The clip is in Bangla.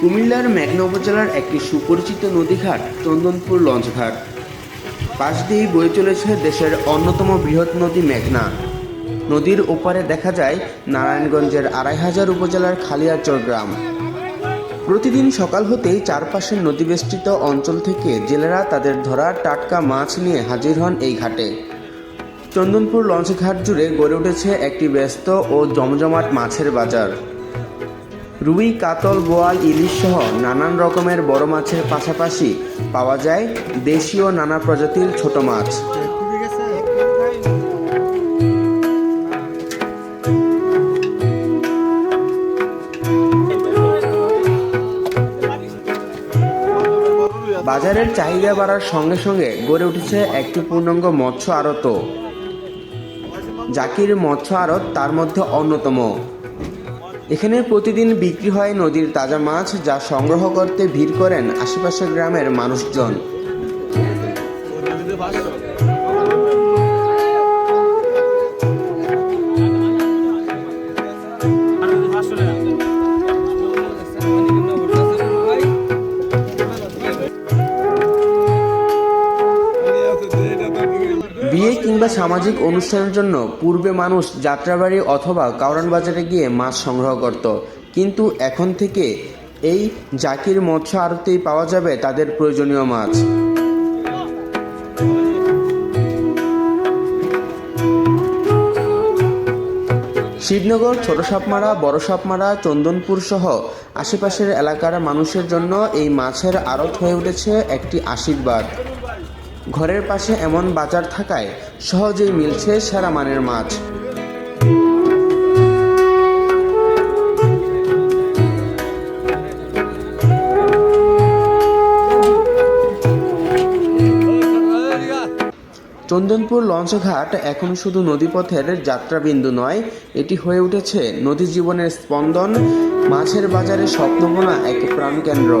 কুমিল্লার মেঘনা উপজেলার একটি সুপরিচিত নদীঘাট চন্দনপুর লঞ্চঘাট। পাশ দিয়েই বয়ে চলেছে দেশের অন্যতম বৃহৎ নদী মেঘনা। নদীর ওপারে দেখা যায় নারায়ণগঞ্জের আড়াই হাজার উপজেলার খালিয়াচর গ্রাম। প্রতিদিন সকাল হতেই চারপাশের নদীবেষ্টিত অঞ্চল থেকে জেলেরা তাদের ধরা টাটকা মাছ নিয়ে হাজির হন এই ঘাটে। চন্দনপুর লঞ্চঘাট জুড়ে গড়ে উঠেছে একটি ব্যস্ত ও জমজমাট মাছের বাজার। রুই, কাতল, বোয়াল, ইলিশ সহ নানান রকমের বড় মাছের পাশাপাশি পাওয়া যায় দেশীয় নানা প্রজাতির ছোট মাছ। বাজারের চাহিদা বাড়ার সঙ্গে সঙ্গে গড়ে উঠেছে একটি পূর্ণাঙ্গ মৎস্য আড়ত। জাকির মৎস্য আড়ত তার মধ্যে অন্যতম। এখানে প্রতিদিন বিক্রি হয় নদীর তাজা মাছ যা সংগ্রহ করতে ভিড় করেন আশেপাশের গ্রামের মানুষজন। কিংবা সামাজিক অনুষ্ঠানের জন্য পূর্বে মানুষ যাত্রাবাড়ি অথবা কাউরান বাজারে গিয়ে মাছ সংগ্রহ করত। কিন্তু এখন থেকে এই জাকির মৎস্য আড়তেই পাওয়া যাবে তাদের প্রয়োজনীয় মাছ। শিবনগর, ছোট সাপমারা, বড় সাপমারা, চন্দনপুর সহ আশেপাশের এলাকার মানুষের জন্য এই মাছের আড়ত হয়ে উঠেছে একটি আশীর্বাদ। ঘরের পাশে এমন বাজার থাকায় সহজেই মিলছে সেরা মানের মাছ। চন্দনপুর লঞ্চঘাট এখন শুধু নদীপথের যাত্রাবিন্দু নয়, এটি হয়ে উঠেছে নদী জীবনের স্পন্দন, মাছের বাজারে স্বপ্নবোনা এক প্রাণকেন্দ্র।